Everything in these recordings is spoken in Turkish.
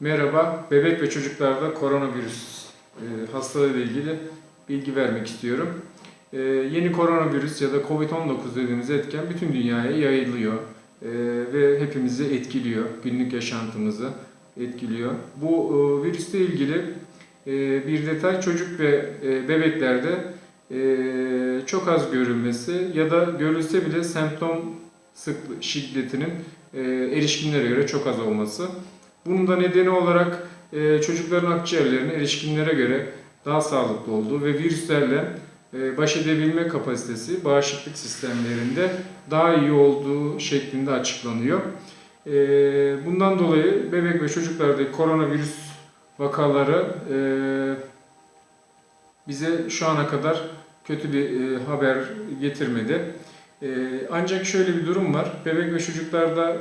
Merhaba, bebek ve çocuklarda koronavirüs e, hastalığı ile ilgili bilgi vermek istiyorum. E, yeni koronavirüs ya da COVID-19 dediğimiz etken bütün dünyaya yayılıyor e, ve hepimizi etkiliyor, günlük yaşantımızı etkiliyor. Bu virüsle ilgili bir detay çocuk ve bebeklerde çok az görülmesi ya da görülse bile semptom sık şiddetinin erişkinlere göre çok az olması. Bunun da nedeni olarak e, çocukların akciğerlerinin erişkinlere göre daha sağlıklı olduğu ve virüslerle e, baş edebilme kapasitesi bağışıklık sistemlerinde daha iyi olduğu şeklinde açıklanıyor. E, bundan dolayı bebek ve çocuklardaki koronavirüs vakaları e, bize şu ana kadar kötü bir e, haber getirmedi. E, ancak şöyle bir durum var. Bebek ve çocuklarda e,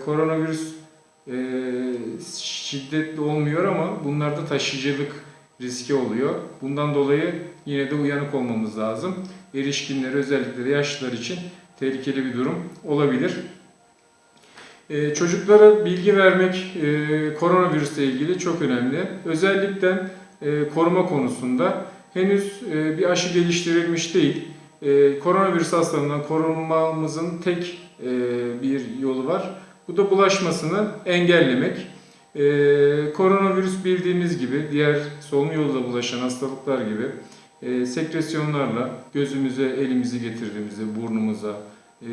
koronavirüs şiddetli olmuyor ama bunlarda taşıyıcılık riski oluyor. Bundan dolayı yine de uyanık olmamız lazım. Erişkinler özellikle de yaşlılar için tehlikeli bir durum olabilir. E, çocuklara bilgi vermek e, koronavirüsle ilgili çok önemli. Özellikle e, koruma konusunda henüz e, bir aşı geliştirilmiş değil. E, koronavirüs hastalığından korunmamızın tek e, bir yolu var. Bu da bulaşmasını engellemek. Ee, koronavirüs bildiğimiz gibi diğer solunum yoluyla bulaşan hastalıklar gibi e, sekresyonlarla gözümüze elimizi getirdiğimizde, burnumuza, e,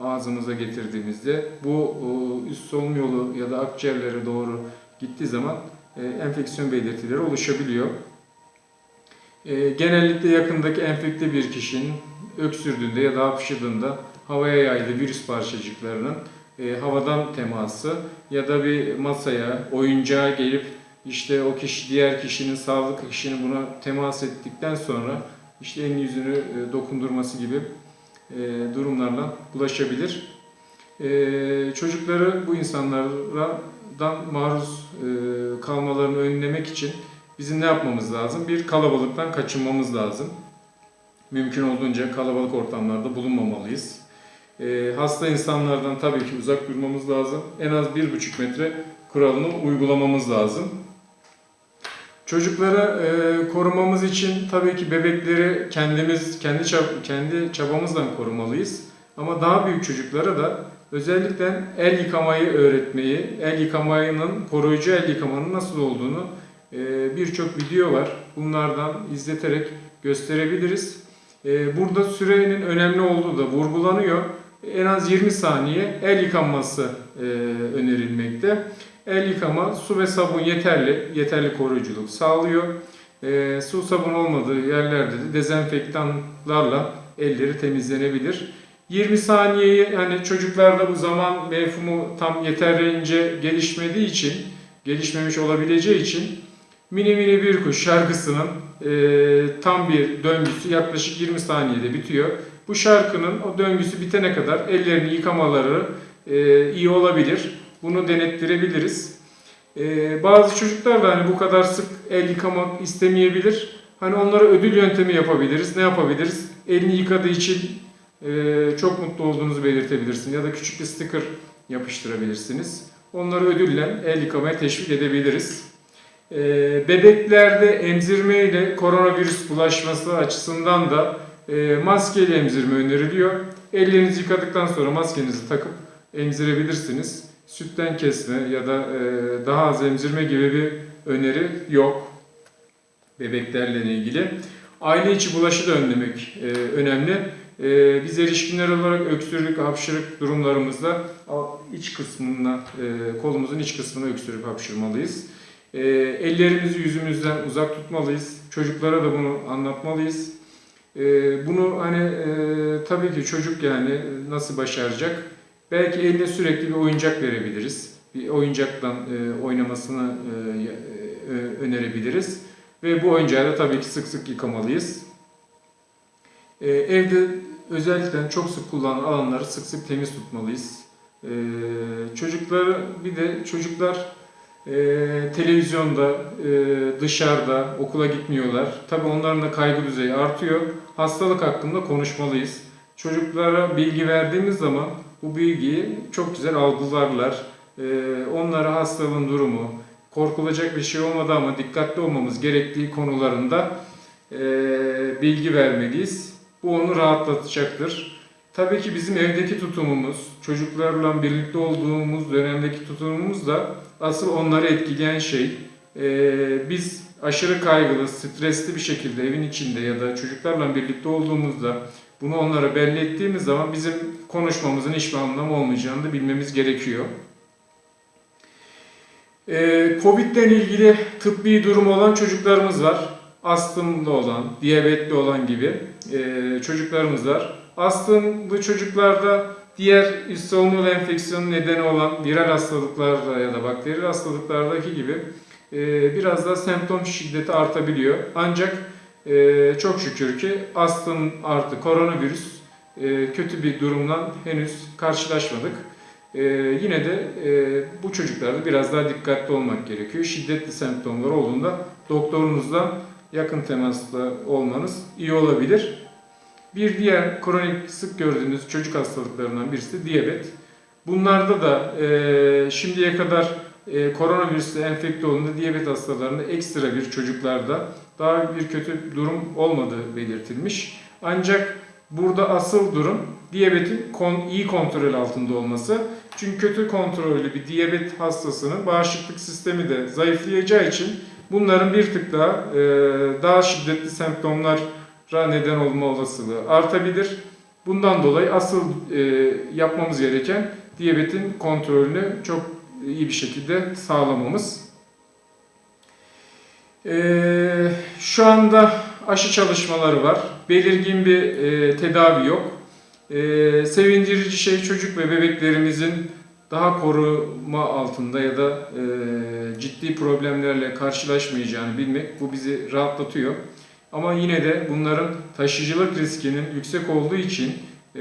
ağzımıza getirdiğimizde bu o, üst solunum yolu ya da akciğerlere doğru gittiği zaman e, enfeksiyon belirtileri oluşabiliyor. E, genellikle yakındaki enfekte bir kişinin öksürdüğünde ya da hapşırdığında havaya yaydığı virüs parçacıklarının e, havadan teması ya da bir masaya, oyuncağa gelip işte o kişi diğer kişinin sağlıklı kişinin buna temas ettikten sonra işte elini yüzünü e, dokundurması gibi e, durumlarla bulaşabilir. E, çocukları bu insanlardan maruz e, kalmalarını önlemek için bizim ne yapmamız lazım? Bir kalabalıktan kaçınmamız lazım. Mümkün olduğunca kalabalık ortamlarda bulunmamalıyız. E, hasta insanlardan tabii ki uzak durmamız lazım. En az 1,5 metre kuralını uygulamamız lazım. Çocukları e, korumamız için tabii ki bebekleri kendimiz kendi çab- kendi çabamızla korumalıyız. Ama daha büyük çocuklara da özellikle el yıkamayı öğretmeyi, el yıkamanın koruyucu el yıkamanın nasıl olduğunu e, birçok video var. Bunlardan izleterek gösterebiliriz. E, burada sürenin önemli olduğu da vurgulanıyor. En az 20 saniye el yıkanması e, önerilmekte. El yıkama su ve sabun yeterli, yeterli koruyuculuk sağlıyor. E, su sabun olmadığı yerlerde de dezenfektanlarla elleri temizlenebilir. 20 saniyeyi hani çocuklarda bu zaman mefhumu tam yeterince gelişmediği için, gelişmemiş olabileceği için Mini Mini Bir Kuş şarkısının e, tam bir döngüsü yaklaşık 20 saniyede bitiyor. Bu şarkının o döngüsü bitene kadar ellerini yıkamaları e, iyi olabilir. Bunu denettirebiliriz. E, bazı çocuklar da hani bu kadar sık el yıkamak istemeyebilir. Hani onlara ödül yöntemi yapabiliriz. Ne yapabiliriz? Elini yıkadığı için e, çok mutlu olduğunuzu belirtebilirsiniz. Ya da küçük bir sticker yapıştırabilirsiniz. Onları ödülle el yıkamaya teşvik edebiliriz. E, bebeklerde emzirme ile koronavirüs bulaşması açısından da e, maskeli emzirme öneriliyor. Ellerinizi yıkadıktan sonra maskenizi takıp emzirebilirsiniz. Sütten kesme ya da e, daha az emzirme gibi bir öneri yok bebeklerle ilgili. Aile içi bulaşı da önlemek e, önemli. Biz erişkinler olarak öksürük, hapşırık durumlarımızda iç kısmına, kolumuzun iç kısmına öksürük hapşırmalıyız. E, ellerimizi yüzümüzden uzak tutmalıyız. Çocuklara da bunu anlatmalıyız. E, bunu hani e, tabii ki çocuk yani nasıl başaracak? Belki eline sürekli bir oyuncak verebiliriz. Bir oyuncaktan e, oynamasını e, e, önerebiliriz. Ve bu oyuncağı da tabii ki sık sık yıkamalıyız. E, evde özellikle çok sık kullanılan alanları sık sık temiz tutmalıyız. E, çocukları bir de çocuklar e, televizyonda, e, dışarıda, okula gitmiyorlar. Tabii onların da kaygı düzeyi artıyor. Hastalık hakkında konuşmalıyız. Çocuklara bilgi verdiğimiz zaman bu bilgiyi çok güzel algılarlar. e, onlara hastalığın durumu, korkulacak bir şey olmadı ama dikkatli olmamız gerektiği konularında e, bilgi vermeliyiz. Bu onu rahatlatacaktır. Tabii ki bizim evdeki tutumumuz, çocuklarla birlikte olduğumuz dönemdeki tutumumuz da asıl onları etkileyen şey. E, biz aşırı kaygılı, stresli bir şekilde evin içinde ya da çocuklarla birlikte olduğumuzda bunu onlara belli ettiğimiz zaman bizim konuşmamızın hiçbir anlamı olmayacağını da bilmemiz gerekiyor. Ee, Covid'den ilgili tıbbi durum olan çocuklarımız var. Astımlı olan, diyabetli olan gibi ee, çocuklarımız var. Astımlı çocuklarda diğer üst solunum enfeksiyonu nedeni olan viral hastalıklarda ya da bakteri hastalıklardaki gibi ee, biraz da semptom şiddeti artabiliyor. Ancak ee, çok şükür ki astım artı koronavirüs e, kötü bir durumdan henüz karşılaşmadık. Ee, yine de e, bu çocuklarda biraz daha dikkatli olmak gerekiyor. Şiddetli semptomlar olduğunda doktorunuzla yakın temasla olmanız iyi olabilir. Bir diğer kronik sık gördüğünüz çocuk hastalıklarından birisi diyabet. Bunlarda da e, şimdiye kadar e, koronavirüsle enfekte olduğunda diyabet hastalarında ekstra bir çocuklarda daha bir kötü durum olmadığı belirtilmiş. Ancak burada asıl durum diyabetin kon, iyi kontrol altında olması. Çünkü kötü kontrollü bir diyabet hastasının bağışıklık sistemi de zayıflayacağı için bunların bir tık daha e, daha şiddetli semptomlara neden olma olasılığı artabilir. Bundan dolayı asıl e, yapmamız gereken diyabetin kontrolünü çok iyi bir şekilde sağlamamız. Ee, şu anda aşı çalışmaları var. Belirgin bir e, tedavi yok. Ee, sevindirici şey çocuk ve bebeklerimizin daha koruma altında ya da e, ciddi problemlerle karşılaşmayacağını bilmek bu bizi rahatlatıyor. Ama yine de bunların taşıyıcılık riskinin yüksek olduğu için e,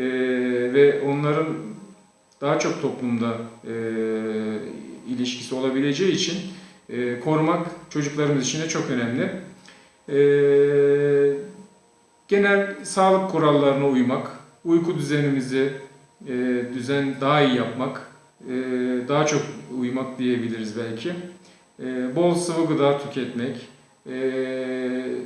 ve onların daha çok toplumda e, ilişkisi olabileceği için e, korumak çocuklarımız için de çok önemli. E, genel sağlık kurallarına uymak, uyku düzenimizi e, düzen daha iyi yapmak, e, daha çok uyumak diyebiliriz belki. E, bol sıvı gıda tüketmek, e,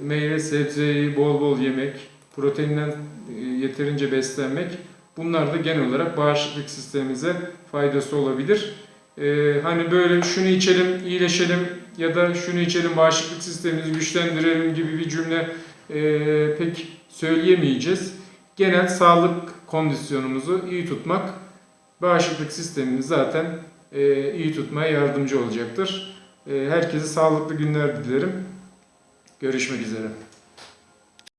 meyve sebzeyi bol bol yemek, proteinden e, yeterince beslenmek bunlar da genel olarak bağışıklık sistemimize faydası olabilir. Ee, hani böyle şunu içelim iyileşelim ya da şunu içelim bağışıklık sistemimizi güçlendirelim gibi bir cümle e, pek söyleyemeyeceğiz. Genel sağlık kondisyonumuzu iyi tutmak bağışıklık sistemimizi zaten e, iyi tutmaya yardımcı olacaktır. E, herkese sağlıklı günler dilerim. Görüşmek üzere.